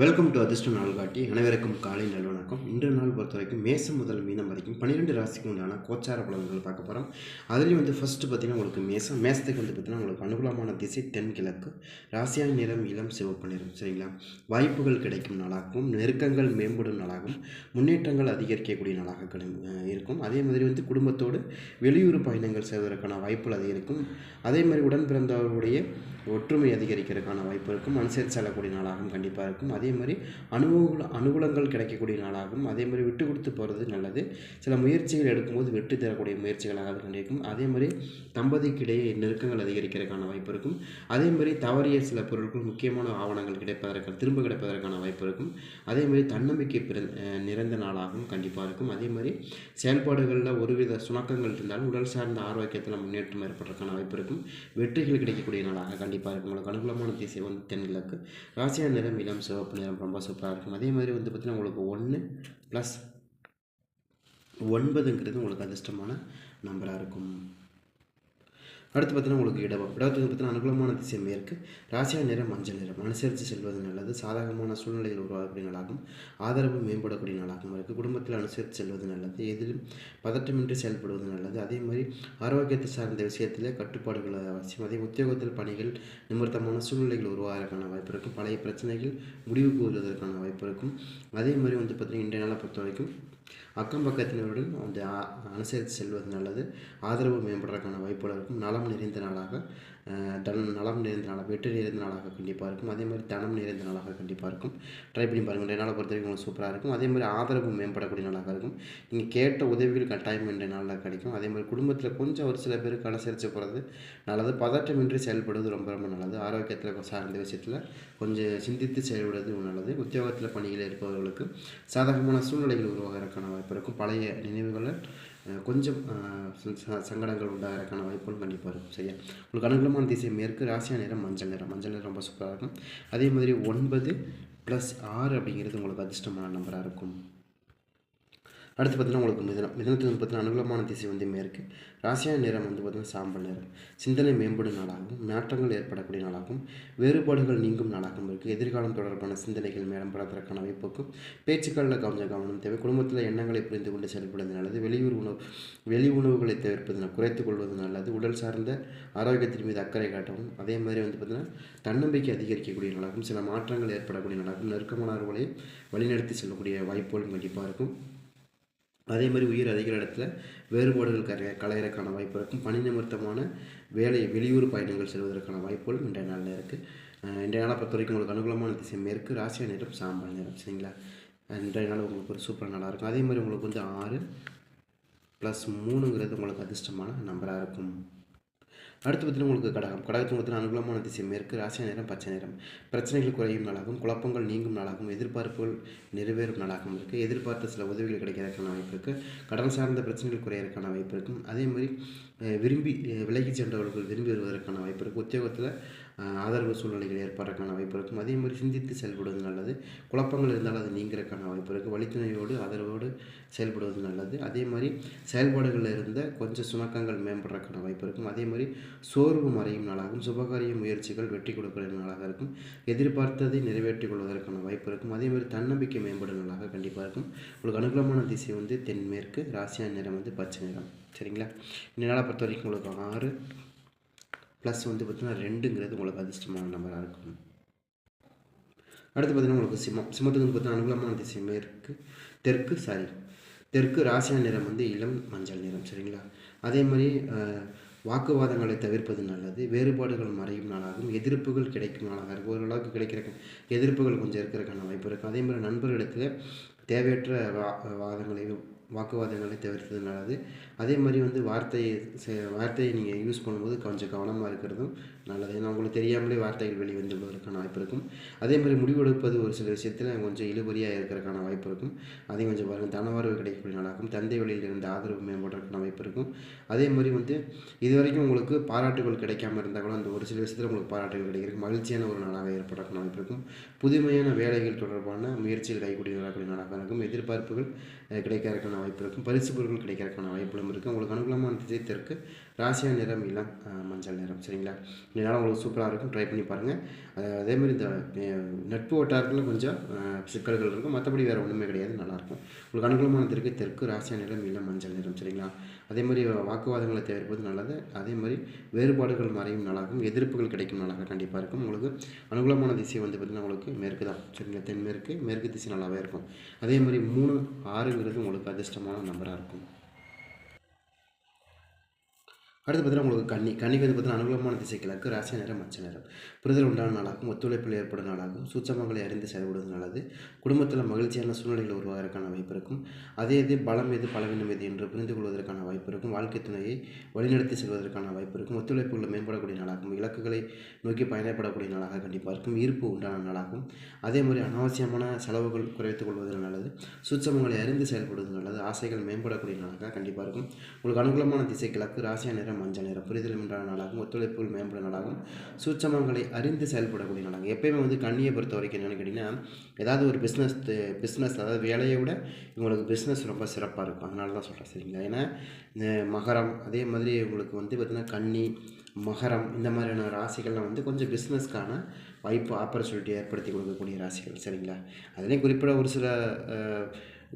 Welcome to அதிர்ஷ்ட நாள் காட்டி அனைவருக்கும் காலை நல்வணக்கம். இன்று நாள் பொறுத்த வரைக்கும் மேசம் முதல் மீனம் வரைக்கும் பன்னிரெண்டு ராசிக்கு உண்டான கோச்சார பலன்கள் பார்க்க போகிறோம் அதுலேயும் வந்து ஃபஸ்ட்டு பார்த்தீங்கன்னா உங்களுக்கு மேசம் மேசத்துக்கு வந்து பார்த்திங்கன்னா உங்களுக்கு அனுகூலமான திசை தென்கிழக்கு ராசியான நிறம் இளம் சிவப்பு நிறம் சரிங்களா? வாய்ப்புகள் கிடைக்கும் நாளாகவும் நெருக்கங்கள் மேம்படும் நாளாகவும் முன்னேற்றங்கள் அதிகரிக்கக்கூடிய நாளாக கிடை இருக்கும். அதே மாதிரி வந்து குடும்பத்தோடு வெளியூர் பயணங்கள் செய்வதற்கான வாய்ப்புகள் அதிகரிக்கும் அதே மாதிரி உடன் பிறந்தவர்களுடைய ஒற்றுமை அதிகரிக்கிறதுக்கான வாய்ப்பு இருக்கும். மனசேர் செல்லக்கூடிய நாளாகவும் கண்டிப்பாக இருக்கும். அதே அதே மாதிரி அனுகூல அனுகூலங்கள் கிடைக்கக்கூடிய நாளாகும் அதே மாதிரி விட்டு கொடுத்து போகிறது நல்லது. சில முயற்சிகள் எடுக்கும்போது வெற்றி தரக்கூடிய முயற்சிகளாக அது கண்டிருக்கும். அதே மாதிரி தம்பதிக்கிடையே நெருக்கங்கள் அதிகரிக்கிறதுக்கான வாய்ப்பு இருக்கும். அதே மாதிரி தவறிய சில பொருட்கள் முக்கியமான ஆவணங்கள் கிடைப்பதற்கு திரும்ப கிடைப்பதற்கான வாய்ப்பு இருக்கும். அதே மாதிரி தன்னம்பிக்கை பிற நிறைந்த நாளாகவும் கண்டிப்பாக இருக்கும். அதே மாதிரி செயல்பாடுகளில் ஒருவித சுணக்கங்கள் இருந்தாலும் உடல் சார்ந்த ஆரோக்கியத்தில் முன்னேற்றம் ஏற்படுறதுக்கான வாய்ப்பு இருக்கும். வெற்றிகள் கிடைக்கக்கூடிய நாளாக கண்டிப்பாக இருக்கும். உங்களுக்கு அனுகூலமான திசை வந்து தென்கிழக்கு. ராசியான நிறம் இளம் சிவப்பு நிறம் ரொம்ப சூப்பராக இருக்கும். அதே மாதிரி வந்து பார்த்திங்கன்னா உங்களுக்கு ஒன்று ப்ளஸ் ஒன்பதுங்கிறது உங்களுக்கு அதிர்ஷ்டமான நம்பராக இருக்கும். அடுத்து பார்த்தீங்கன்னா உங்களுக்கு இடவம். இடவத்துக்கு பார்த்தீங்கன்னா அனுகூலமான திசை மேற்கு. ராசியா நிறம் மஞ்சள் நிறம். அனுசரித்து செல்வது நல்லது. சாதகமான சூழ்நிலைகள் உருவாகக்கூடிய நாளாகும் ஆதரவு மேம்படக்கூடிய நாளாகவும் இருக்குது குடும்பத்தில் அனுசரித்து செல்வது நல்லது. எதிலும் பதட்டமின்றி செயல்படுவது நல்லது. அதே மாதிரி ஆரோக்கியத்தை சார்ந்த விஷயத்தில் கட்டுப்பாடுகள் அவசியம். அதே உத்தியோகத்தில் பணிகள் நிமித்தமான சூழ்நிலைகள் உருவாகிறதுக்கான வாய்ப்பு இருக்கும். பழைய பிரச்சனைகள் முடிவுக்கு வருவதற்கான வாய்ப்பு இருக்கும். அதே மாதிரி வந்து பார்த்திங்கன்னா இன்றைய நாளை பொறுத்த வரைக்கும் அக்கம் பக்கத்தினருடன் அந்த அனுசரித்து செல்வது நல்லது. ஆதரவு மேம்படுறதுக்கான வாய்ப்புகள் இருக்கும். நலம் நிறைந்த நாளாக தனம் தன் நலம் நிறைந்த நாளாக வெற்றி நிறைந்த நாளாக கண்டிப்பாக இருக்கும். அதே மாதிரி தனம் நிறைந்த நாளாக கண்டிப்பாக இருக்கும். ட்ரை பண்ணி பாருங்கள் ரெண்டு நாளை பொறுத்த வரைக்கும் உங்களுக்கு சூப்பராக இருக்கும். அதே மாதிரி ஆதரவு மேம்படக்கூடிய நாளாக இருக்கும். நீங்கள் கேட்ட உதவிகள் கட்டாயம் இன்றைய நாளில் கிடைக்கும். அதே மாதிரி குடும்பத்தில் கொஞ்சம் ஒரு சில பேருக்கு அனுசரித்து போகிறது நல்லது. பதற்றமின்றி செயல்படுவது ரொம்ப ரொம்ப நல்லது. ஆரோக்கியத்தில் சார்ந்த விஷயத்தில் கொஞ்சம் சிந்தித்து செயல்படுவது நல்லது. உத்தியோகத்தில் பணியில் இருப்பவர்களுக்கு சாதகமான சூழ்நிலைகள் உருவாகிறதுக்கான வாய்ப்பு இருக்கும். பழைய நினைவுகளை கொஞ்சம் சங்கடங்கள் உண்டாகிறதுக்கான வாய்ப்புகள் கண்டிப்பாக இருக்கும். சரியா? உங்களுக்கு அனுகூலமான திசை மேற்கு ராசியா நிறம் மஞ்சள் நிறம். மஞ்சள் நிறம் ரொம்ப சூப்பராக இருக்கும். அதே மாதிரி ஒன்பது ப்ளஸ் ஆறு அப்படிங்கிறது உங்களுக்கு அதிர்ஷ்டமான நம்பராக இருக்கும். அடுத்து பார்த்தீங்கன்னா உங்களுக்கு மிதனம் மிதனத்தில் வந்து பார்த்தீங்கன்னா அனுகூலமான திசை வந்து மேற்கு ராசியான நிறம் வந்து பார்த்தீங்கன்னா சாம்பல் நிறம் சிந்தனை மேம்படும் நாளாகவும் மாற்றங்கள் ஏற்படக்கூடிய நாளாகவும் வேறுபாடுகள் நீங்கும் நாளாகவும் இருக்குது எதிர்காலம் தொடர்பான சிந்தனைகள் மேடம் படுறதற்கான வாய்ப்புக்கும் பேச்சுக்களில் கவனம் கவனம் தேவை. குடும்பத்தில் எண்ணங்களை புரிந்து கொண்டு செயல்படுவது நல்லது. வெளியூர் உணவு வெளி உணவுகளை தவிர்ப்பது குறைத்துக் கொள்வது நல்லது. உடல் சார்ந்த ஆரோக்கியத்தின் மீது அக்கறை காட்டவும் அதே மாதிரி வந்து பார்த்தீங்கன்னா தன்னம்பிக்கை அதிகரிக்கக்கூடிய நாளாகவும் சில மாற்றங்கள் ஏற்படக்கூடிய நாளாகவும் நெருக்கமானவர்களையும் வழிநடத்தி செல்லக்கூடிய வாய்ப்புகளும் கண்டிப்பாக இருக்கும். அதே மாதிரி உயிர் அதிக இடத்துல வேறுபாடுகள் கரைய களையிறக்கான வாய்ப்பு இருக்கும். பணி நிமித்தமான வேலை வெளியூர் பயணங்கள் செல்வதற்கான வாய்ப்புகளும் இன்றைய நாளில் இருக்குது இன்றைய நாளை பொறுத்த வரைக்கும் உங்களுக்கு அனுகூலமான திசை மேற்கு ராசிய நிறம் சாம்பல் நேரம் சரிங்களா? இன்றைய நாள் உங்களுக்கு ஒரு சூப்பர் நாளாக இருக்கும். அதே மாதிரி உங்களுக்கு வந்து ஆறு ப்ளஸ் மூணுங்கிறது உங்களுக்கு அதிர்ஷ்டமான நம்பராக இருக்கும். அடுத்து பார்த்தீங்கன்னா உங்களுக்கு கடகம். கடகத்தின் பார்த்தீங்கன்னா அனுகூலமான திசை மேற்கு ராசி நேரம் பச்சை நிறம் பிரச்சனைகள் குறையும் நாளாகவும் குழப்பங்கள் நீங்கும் நாளாகவும் எதிர்பார்ப்புகள் நிறைவேறும் நாளாகவும் இருக்குது எதிர்பார்த்த சில உதவிகள் கிடைக்கிறதுக்கான வாய்ப்பு இருக்குது கடன் சார்ந்த பிரச்சனைகள் குறையறதுக்கான வாய்ப்பு இருக்கும். அதே மாதிரி விரும்பி விலகி சென்றவர்கள் விரும்பி வருவதற்கான வாய்ப்பு இருக்குது உத்தியோகத்தில் ஆதரவு சூழ்நிலைகள் ஏற்படுறதுக்கான வாய்ப்பு இருக்கும் அதே மாதிரி சிந்தித்து செயல்படுவது நல்லது. குழப்பங்கள் இருந்தாலும் அது நீங்கிறதுக்கான வாய்ப்பு இருக்குது வழித்துணையோடு ஆதரவோடு செயல்படுவது நல்லது. அதே மாதிரி செயல்பாடுகளில் இருந்த கொஞ்சம் சுணக்கங்கள் மேம்படுறதுக்கான வாய்ப்பு இருக்கும் அதே மாதிரி சோர்வு மறையும் நாளாகும். சுபகாரிய முயற்சிகள் வெற்றி கொடுக்கிற நாளாக இருக்கும். எதிர்பார்த்ததை நிறைவேற்றிக் கொள்வதற்கான வாய்ப்பு இருக்கும் அதே மாதிரி தன்னம்பிக்கை மேம்படும் நாளாக கண்டிப்பாக இருக்கும். உங்களுக்கு அனுகூலமான திசை வந்து தென்மேற்கு ராசியா நிறம் வந்து பச்சை நிறம். சரிங்களா? இந்த நாளை பொறுத்த வரைக்கும் உங்களுக்கு ஆறு ப்ளஸ் வந்து பார்த்திங்கன்னா ரெண்டுங்கிறது உங்களுக்கு அதிர்ஷ்டமான நம்பராக இருக்கும். அடுத்து பார்த்தீங்கன்னா உங்களுக்கு சிம்மம். சிம்மத்துக்கு வந்து பார்த்தீங்கன்னா அனுகூலமான திசை மேற்கு தெற்கு சாரி. தெற்கு ராசியான நிறம் வந்து இளம் மஞ்சள் நிறம் சரிங்களா? அதே மாதிரி வாக்குவாதங்களை தவிர்ப்பது நல்லது. வேறுபாடுகள் மறையும் நாளாகும். எதிர்ப்புகள் கிடைக்கும் நாளாக இருக்கும். ஓரளவுக்கு கிடைக்கிற எதிர்ப்புகள் கொஞ்சம் இருக்கிறக்கான வாய்ப்பு இருக்கும். அதே மாதிரி நண்பர்களிடத்தில் தேவையற்ற வா வாதங்களை வாக்குவாதங்களை தவிர்த்தது நல்லது. அதே மாதிரி வந்து வார்த்தையை வார்த்தையை நீங்கள் யூஸ் பண்ணும்போது கொஞ்சம் கவனமாக இருக்கிறதும் நல்லது. ஏன்னா உங்களுக்கு தெரியாமலே வார்த்தைகள் வெளி வந்துள்ளதற்கான வாய்ப்பு இருக்கும். அதே மாதிரி முடிவெடுப்பது ஒரு சில விஷயத்தில் கொஞ்சம் இழுபறியாக இருக்கிறதுக்கான வாய்ப்பு இருக்கும். அதையும் கொஞ்சம் பாருங்கள் தனவரவு கிடைக்கக்கூடிய நாளாகும். தந்தை வழியில் இருந்த ஆதரவு மேம்படுறதுக்கான வாய்ப்பு இருக்கும். அதே மாதிரி வந்து இது வரைக்கும் உங்களுக்கு பாராட்டுகள் கிடைக்காம இருந்தால் கூட அந்த ஒரு சில விஷயத்தில் உங்களுக்கு பாராட்டுகள் கிடைக்கிறது மகிழ்ச்சியான ஒரு நாளாக ஏற்படக்கூடிய வாய்ப்பு இருக்கும். புதுமையான வேலைகள் தொடர்பான முயற்சிகள் கைக்கூடிய வரக்கூடிய நாளாக இருக்கும். எதிர்பார்ப்புகள் கிடைக்கிறதுக்கான வாய்ப்பு இருக்கும். பரிசு பொருட்கள் கிடைக்கிறதுக்கான வாய்ப்புகளும் இருக்குது உங்களுக்கு அனுகூலமான திசை தெற்கு. ராசியா நிறம் இளம் மஞ்சள் நிறம். சரிங்களா? இதனால் உங்களுக்கு சூப்பராக இருக்கும். ட்ரை பண்ணி பாருங்கள் அதேமாதிரி இந்த நட்பு வட்டாரத்தில் கொஞ்சம் சிக்கல்கள் இருக்கும். மற்றபடி வேறு ஒன்றுமே கிடையாது. நல்லாயிருக்கும் உங்களுக்கு அனுகூலமான தெற்கு தெற்கு ராசியா நிறம் இல்லை மஞ்சள் நிறம். சரிங்களா? அதே மாதிரி வாக்குவாதங்களை தவிர்ப்பது நல்லது. அதே மாதிரி வேறுபாடுகள் மறையும் நாளாகும் எதிர்ப்புகள் கிடைக்கும் நாளாக கண்டிப்பாக இருக்கும். உங்களுக்கு அனுகூலமான திசை வந்து பார்த்திங்கன்னா உங்களுக்கு மேற்கு தான். சரிங்களா? தென்மேற்கு மேற்கு திசை நல்லாவே இருக்கும். அதே மாதிரி மூணு ஆறுங்கிறது உங்களுக்கு அதிர்ஷ்டமான நம்பராக இருக்கும். அடுத்து பார்த்தீங்கன்னா உங்களுக்கு கன்னி கன்னிக்கு வந்து பார்த்தீங்கன்னா அனுகூலமான திசை கிழக்கு ராசி நேரம் மச்ச நேரம். புரிதல் உண்டான நாளாகும் ஒத்துழைப்பில் ஏற்படும் நாளாகும் சூச்சமங்களை அறிந்து செயல்படுவது நல்லது. குடும்பத்தில் மகிழ்ச்சியான சூழ்நிலைகள் உருவாவதற்கான வாய்ப்பு இருக்கும். அதே இது பலம் எது பலவீனம் எது என்று புரிந்து கொள்வதற்கான வாய்ப்பு இருக்கும். வாழ்க்கை துணையை வழிநடத்தி செல்வதற்கான வாய்ப்பு இருக்கும். ஒத்துழைப்புகளை மேம்படக்கூடிய நாளாகும். இலக்குகளை நோக்கி பயணப்படக்கூடிய நாளாக கண்டிப்பாக இருக்கும். ஈர்ப்பு உண்டான நாளாகும். அதே மாதிரி அனாவசியமான செலவுகள் குறைத்துக் கொள்வது நல்லது. சூச்சமங்களை அறிந்து செயல்படுவது நல்லது. ஆசைகள் மேம்படக்கூடிய நாளாக கண்டிப்பாக இருக்கும். உங்களுக்கு அனுகூலமான திசை கிழக்கு ராசியா நிறம் மஞ்சள் நிறம் புரிதல் உண்டான நாளாகும் ஒத்துழைப்புகள் மேம்பட நாளாகும் சூட்சமங்களை அறிந்து செயல்படக்கூடிய நாளாகும் எப்பயுமே வந்து கண்ணியை பொறுத்த வரைக்கும் என்னென்னு கேட்டிங்கன்னா ஏதாவது ஒரு பிஸ்னஸ் பிஸ்னஸ் அதாவது வேலையை விட இவங்களுக்கு பிஸ்னஸ் ரொம்ப சிறப்பாக இருக்கும். அதனால தான் சொல்கிறேன் சரிங்களா? ஏன்னா இந்த மகரம் அதே மாதிரி உங்களுக்கு வந்து பார்த்திங்கன்னா கன்னி மகரம் இந்த மாதிரியான ராசிகள்லாம் வந்து கொஞ்சம் பிஸ்னஸ்க்கான வாய்ப்பு ஆப்பர்ச்சுனிட்டி ஏற்படுத்தி கொடுக்கக்கூடிய ராசிகள் சரிங்களா? அதிலே குறிப்பிட ஒரு சில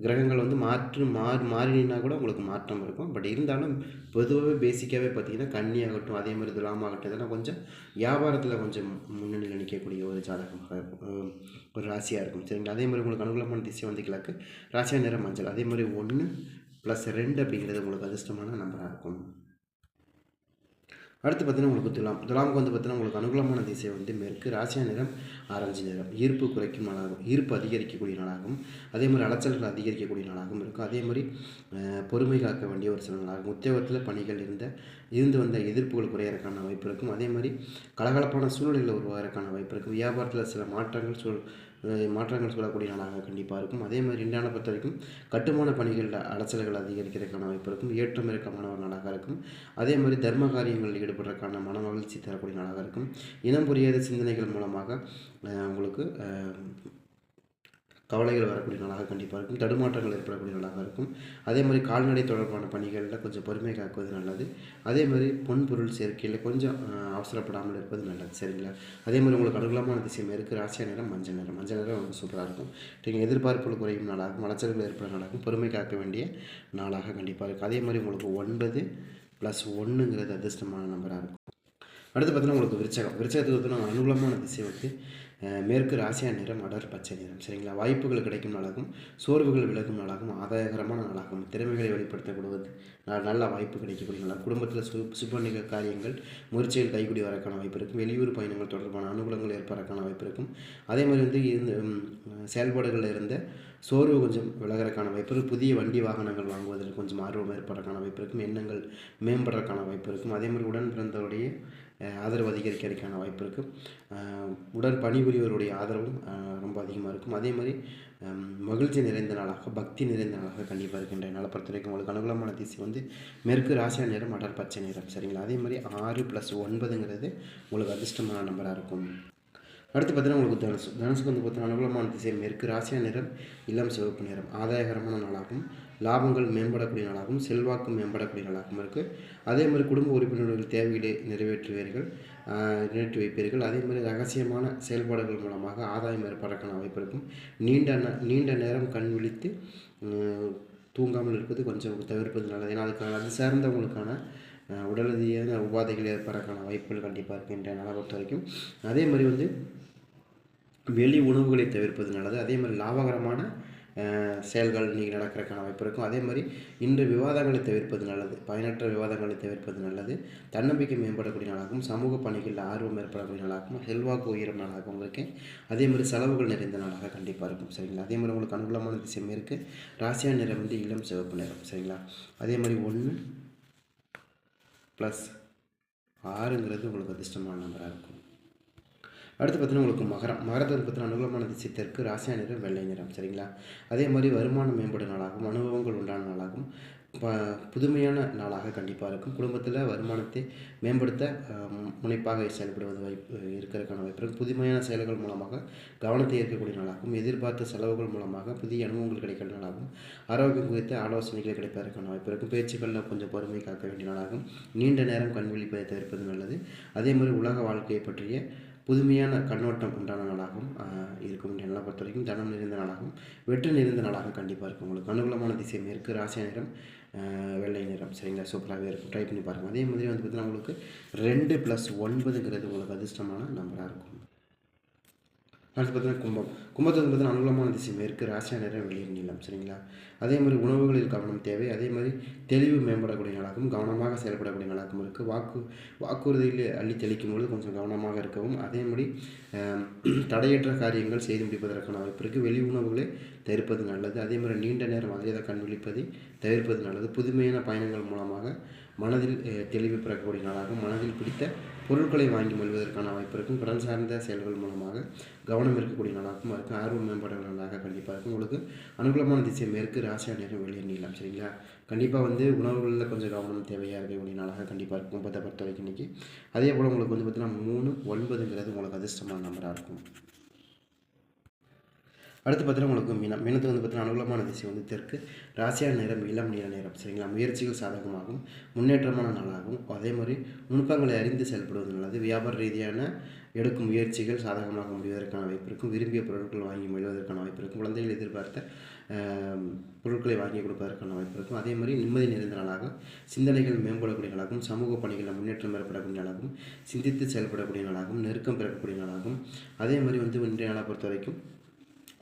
கிரகங்கள் வந்து மாற்று மாறி மாறினா கூட உங்களுக்கு மாற்றம் இருக்கும். பட் இருந்தாலும் பொதுவாகவே பேசிக்காகவே பார்த்தீங்கன்னா கன்னி ஆகட்டும் அதே மாதிரி துலாமாகட்டும் இதெல்லாம் கொஞ்சம் வியாபாரத்தில் கொஞ்சம் முன்னணியில் நிற்கக்கூடிய ஒரு ஜாதகமாக இருக்கும் ஒரு ராசியாக இருக்கும். சரிங்களா? அதே மாதிரி உங்களுக்கு அனுகூலமான திசை வந்து கிழக்கு. ராசியாக நிறம் மஞ்சள். அதே மாதிரி ஒன்று ப்ளஸ் ரெண்டு அப்படிங்கிறது உங்களுக்கு அதிர்ஷ்டமான நம்பராக இருக்கும். அடுத்து பார்த்தீங்கன்னா உங்களுக்கு துலாம். துலாமுக்கு வந்து பார்த்தீங்கன்னா உங்களுக்கு அனுகூலமான திசை வந்து மேற்கு. ராசியா நிறம் ஆரஞ்சு நிறம். ஈர்ப்பு குறைக்கும் நாளாகும். ஈர்ப்பு அதிகரிக்கக்கூடிய நாளாகும். அதே மாதிரி அலைச்சல்கள் அதிகரிக்கக்கூடிய நாளாகவும் இருக்கும். அதே மாதிரி பொறுமை காக்க வேண்டிய ஒரு சில நாளாகும். உத்தியோகத்தில் பணிகள் இருந்த இருந்து வந்த எதிர்ப்புகள் குறையறதுக்கான வாய்ப்பு இருக்கும். அதே மாதிரி கலகலப்பான சூழ்நிலையில் உருவாகிறக்கான வாய்ப்பு இருக்கும். வியாபாரத்தில் சில மாற்றங்கள் சூழ் மாற்றங்கள் சொல்லக்கூடிய நாளாக கண்டிப்பாக இருக்கும். அதே மாதிரி இந்தியாவை பொறுத்த வரைக்கும் கட்டுமான பணிகளில் அலைச்சல்கள் அதிகரிக்கிறதுக்கான வாய்ப்பு இருக்கும். ஏற்றம் இறக்கமான ஒரு நாளாக இருக்கும். அதே மாதிரி தர்ம காரியங்களில் ஈடுபடுறதுக்கான மன மகிழ்ச்சி தரக்கூடிய நாளாக இருக்கும். இனம் புரியாத சிந்தனைகள் மூலமாக உங்களுக்கு கவலைகள் வரக்கூடிய நாளாக கண்டிப்பாக இருக்கும். தடுமாற்றங்கள் ஏற்படக்கூடிய நாளாக இருக்கும். அதே மாதிரி கால்நடை தொடர்பான பணிகளில் கொஞ்சம் பொறுமை காக்குவது நல்லது. அதே மாதிரி பொன் பொருள் சேர்க்கையில் கொஞ்சம் அவசரப்படாமல் இருப்பது நல்லது. சரிங்களா? அதே மாதிரி உங்களுக்கு அனுகூலமான திசை மேற்கு ராசியா நிறம் மஞ்சள் நிறம். மஞ்சள் நிறம் ரொம்ப சூப்பராக இருக்கும். நீங்கள் எதிர்பார்ப்புகள் குறையும் நாளாகும் அலைச்சல்கள் ஏற்பட நாளாகும் பொறுமை காக்க வேண்டிய நாளாக கண்டிப்பாக இருக்கும். அதே மாதிரி உங்களுக்கு ஒன்பது ப்ளஸ் ஒன்றுங்கிறது அதிர்ஷ்டமான நம்பராக இருக்கும். அடுத்து பார்த்தீங்கன்னா உங்களுக்கு விருச்சகம். விருச்சகத்துக்கு பார்த்தீங்கன்னா அனுகூலமான திசை வந்து மேற்கு ராசியா நிறம் அடர் பச்சை நிறம். சரிங்களா? வாய்ப்புகள் கிடைக்கும் நாளாகும். சோர்வுகள் விலகும் நாளாகும். ஆதாயகரமான நாளாகும். திறமைகளை வெளிப்படுத்தப்படுவது ந- நல்ல வாய்ப்பு கிடைக்கக்கூடிய நாளாக குடும்பத்தில் சு சுப நிக காரியங்கள் முயற்சிகள் கைகூடி வரக்கான வாய்ப்பு இருக்கும். வெளியூர் பயணங்கள் தொடர்பான அனுகூலங்கள் ஏற்படுறதுக்கான வாய்ப்பு இருக்கும். அதே மாதிரி வந்து இருந்த செயல்பாடுகளில் இருந்த சோர்வு கொஞ்சம் விலகிறக்கான வாய்ப்பு இருக்கும் புதிய வண்டி வாகனங்கள் வாங்குவதற்கு கொஞ்சம் ஆர்வம் ஏற்படுறதுக்கான வாய்ப்பு இருக்கும் எண்ணங்கள் மேம்படுறதுக்கான வாய்ப்பு இருக்கும் அதே மாதிரி உடன் பிறந்தவருடைய ஆதரவு அதிகரிக்கிறதுக்கான வாய்ப்பு இருக்கும் உடன் பணிபுரியவருடைய ஆதரவும் ரொம்ப அதிகமாக இருக்கும். அதே மாதிரி மகிழ்ச்சி நிறைந்த நாளாக பக்தி நிறைந்த நாளாக கண்டிப்பாக இருக்கின்ற நாளை பொறுத்த வரைக்கும் உங்களுக்கு அனுகூலமான திசை வந்து மேற்கு ராசியா நிறம் அடர் பச்சை நிறம் சரிங்களா? அதே மாதிரி ஆறு ப்ளஸ் ஒன்பதுங்கிறது உங்களுக்கு அதிர்ஷ்டமான நம்பராக இருக்கும். அடுத்து பார்த்தீங்கன்னா உங்களுக்கு தனுசு. தனுசுக்கு வந்து பார்த்தீங்கன்னா அனுகூலமான திசை மேற்கு ராசியா நிறம் இளம் சிவப்பு நிறம். ஆதாயகரமான நாளாகும் லாபங்கள் மேம்படக்கூடிய நாளாகவும் செல்வாக்கு மேம்படக்கூடிய நாளாகவும் இருக்குது அதே மாதிரி குடும்ப உறுப்பினர்கள் தேவைகளை நிறைவேற்றுவீர்கள் நிறுத்தி நிறைவேற்றி வைப்பீர்கள். அதே மாதிரி ரகசியமான செயல்பாடுகள் மூலமாக ஆதாயம் ஏற்படக்கான வாய்ப்பு இருக்கும். நீண்ட ந- நீண்ட நேரம் கண் விழித்து தூங்காமல் இருப்பது கொஞ்சம் தவிர்ப்பது நல்லது. ஏன்னா அதுக்கான அது சார்ந்தவங்களுக்கான உடல் ரீதியான உபாதைகள் ஏற்படுறதுக்கான வாய்ப்புகள் கண்டிப்பாக இருக்கின்ற நாளை பொறுத்த வரைக்கும். அதே மாதிரி வந்து வெளி உணவுகளை தவிர்ப்பது நல்லது. அதே மாதிரி லாபகரமான செயல்கள் நீங்கள் நடக்கிறதுக்கான வாய்ப்பு இருக்கும். அதே மாதிரி இன்று விவாதங்களை தவிர்ப்பது நல்லது. பயனற்ற விவாதங்களை தவிர்ப்பது நல்லது. தன்னம்பிக்கை மேம்படக்கூடிய நாளாகவும் சமூக பணிகளில் ஆர்வம் ஏற்படக்கூடிய நாளாகவும் செல்வாக்கு உயரும் நாளாகவும் உங்களுக்கு அதே மாதிரி செலவுகள் நிறைந்த நாளாக கண்டிப்பாக இருக்கும். சரிங்களா? அதே மாதிரி உங்களுக்கு அனுகூலமான திசையும் இருக்குது ராசியா நிறம் வந்து இளம் சிவப்பு நிறம். சரிங்களா? அதே மாதிரி ஒன்று ப்ளஸ் ஆறுங்கிறது உங்களுக்கு அதிர்ஷ்டமான நம்பராக இருக்கும். அடுத்து பார்த்தீங்கன்னா உங்களுக்கு மகரம். மகரத்தை பார்த்தீங்கன்னா அனுகூலமான திசை தெற்கு ராசியா நிறம் வெள்ளை நிறம். சரிங்களா? அதே மாதிரி வருமானம் மேம்படும் நாளாகும் அனுபவங்கள் உண்டான நாளாகும் புதுமையான நாளாக கண்டிப்பாக இருக்கும். குடும்பத்தில் வருமானத்தை மேம்படுத்த முனைப்பாக செயல்படுவது வாய்ப்பு இருக்கிறதுக்கான வாய்ப்பு புதுமையான செயல்கள் மூலமாக கவனத்தை ஏற்கக்கூடிய நாளாகும். எதிர்பார்த்த செலவுகள் மூலமாக புதிய அனுபவங்கள் கிடைக்கிற நாளாகும். ஆரோக்கியம் குறித்த ஆலோசனைகள் கிடைப்பதற்கான வாய்ப்பு இருக்கும் பேச்சுக்களில் கொஞ்சம் பொறுமை காக்க வேண்டிய நாளாகும். நீண்ட நேரம் கண் விழிப்பதை தவிர்ப்பது நல்லது. அதே மாதிரி உலக வாழ்க்கையை பற்றிய புதுமையான கண்ணோட்டம் உண்டான நாளாகவும் இருக்கும் இந்த நாளை பொறுத்த வரைக்கும் தனம் நிறைந்த நாளாகவும் வெற்றி நிறைந்த நாளாகவும் கண்டிப்பாக இருக்கும். உங்களுக்கு அனுகூலமான திசை மேற்கு ராசியா நிறம் வெள்ளை நிறம் சரிங்களா? சூப்பராகவே இருக்கும். ட்ரை பண்ணி பாருங்கள் அதே மாதிரி வந்து பார்த்தீங்கன்னா உங்களுக்கு ரெண்டு ப்ளஸ் ஒன்பதுங்கிறது உங்களுக்கு அதிர்ஷ்டமான நம்பராக இருக்கும். அடுத்து பார்த்தீங்கன்னா கும்பம். கும்பத்தை வந்து பார்த்தீங்கன்னா அனுகூலமான திசை மேற்கு ராசியா நேரம் வெளிர் நீளம் சரிங்களா? அதே மாதிரி உணவுகளில் கவனம் தேவை. அதே மாதிரி தெளிவு மேம்படக்கூடிய நாளாகவும் கவனமாக செயல்படக்கூடிய நாளாகவும் இருக்குது வாக்கு வாக்குறுதியில் அள்ளி தெளிக்கும் பொழுது கொஞ்சம் கவனமாக இருக்கவும். அதே மாதிரி தடையற்ற காரியங்கள் செய்து முடிப்பதற்கான வாய்ப்பு இருக்குது வெளி உணவுகளை தவிர்ப்பது நல்லது. அதே மாதிரி நீண்ட நேரம் அதிக கண்விழிப்பதை தவிர்ப்பது நல்லது. புதுமையான பயணங்கள் மூலமாக மனதில் தெளிவு பெறக்கூடிய நாளாகவும் மனதில் பிடித்த பொருட்களை வாங்கி மொழிவதற்கான வாய்ப்பு இருக்கும். கடன் சார்ந்த செயல்கள் மூலமாக கவனம் இருக்கக்கூடிய நாளாகவும் இருக்கும். ஆர்வம் மேம்பட நாளாக கண்டிப்பாக இருக்கும். உங்களுக்கு அனுகூலமான திசை மேற்கு ராசியா நேரம் வெளியே நீளம் சரிங்களா? கண்டிப்பாக வந்து உணவுகளில் கொஞ்சம் கவனம் தேவையாக இருக்கக்கூடிய நாளாக கண்டிப்பாக இருக்கும். கும்பத்தை பொறுத்த வரைக்கும் இன்றைக்கி அதே போல் உங்களுக்கு வந்து பார்த்தீங்கன்னா மூணு ஒன்பதுங்கிறது உங்களுக்கு அதிர்ஷ்டமான நம்பராக இருக்கும். அடுத்து பார்த்தீங்கன்னா உங்களுக்கு மீனம் மீனத்துக்கு வந்து பார்த்தீங்கன்னா அனுகூலமான திசை வந்து தெற்கு. ராசியான நேரம் இளம் நீல நேரம் சரிங்களா? முயற்சிகள் சாதகமாகும் முன்னேற்றமான நாளாகும். அதே மாதிரி நுணுக்கங்களை அறிந்து செயல்படுவது நல்லது. வியாபார ரீதியான எடுக்கும் முயற்சிகள் சாதகமாக முடிவதற்கான வாய்ப்பு இருக்கும். விரும்பிய பொருட்கள் வாங்கி முடிவதற்கான வாய்ப்பு இருக்கும். குழந்தைகள் எதிர்பார்த்த பொருட்களை வாங்கி கொடுப்பதற்கான வாய்ப்பு இருக்கும். அதே மாதிரி நிம்மதி நிறைந்த நாளாக சிந்தனைகள் மேம்படக்கூடிய நாளாகவும் சமூக பணிகளில் முன்னேற்றம் ஏற்படக்கூடிய நாளாகவும் சிந்தித்து செயல்படக்கூடிய நாளாகவும் நெருக்கம் பிறக்கக்கூடிய நாளாகவும் அதே மாதிரி வந்து இன்றைய நாளை பொறுத்த வரைக்கும்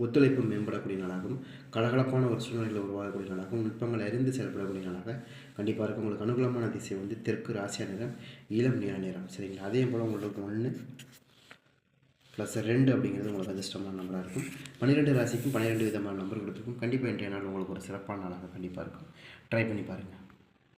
ஒத்துழைப்பு மேம்படக்கூடிய நாளாகவும் கலகலப்பான ஒரு சூழ்நிலையில் உருவாகக்கூடிய நாளாகவும் நுட்பங்களை அறிந்து செயல்படக்கூடிய நாளாக கண்டிப்பாக இருக்கும். உங்களுக்கு அனுகூலமான திசை வந்து தெற்கு ராசியா நிறம் இளம் நீல நிறம். சரிங்களா? அதே போல் உங்களுக்கு ஒன்று ப்ளஸ் ரெண்டு அப்படிங்கிறது உங்களுக்கு அதிர்ஷ்டமான நம்பராக இருக்கும். பன்னிரெண்டு ராசிக்கும் பன்னிரெண்டு விதமான நம்பர் கொடுத்துருக்கும். கண்டிப்பாக இன்றைய நாள் உங்களுக்கு ஒரு சிறப்பான நாளாக கண்டிப்பாக இருக்கும். ட்ரை பண்ணி பாருங்கள்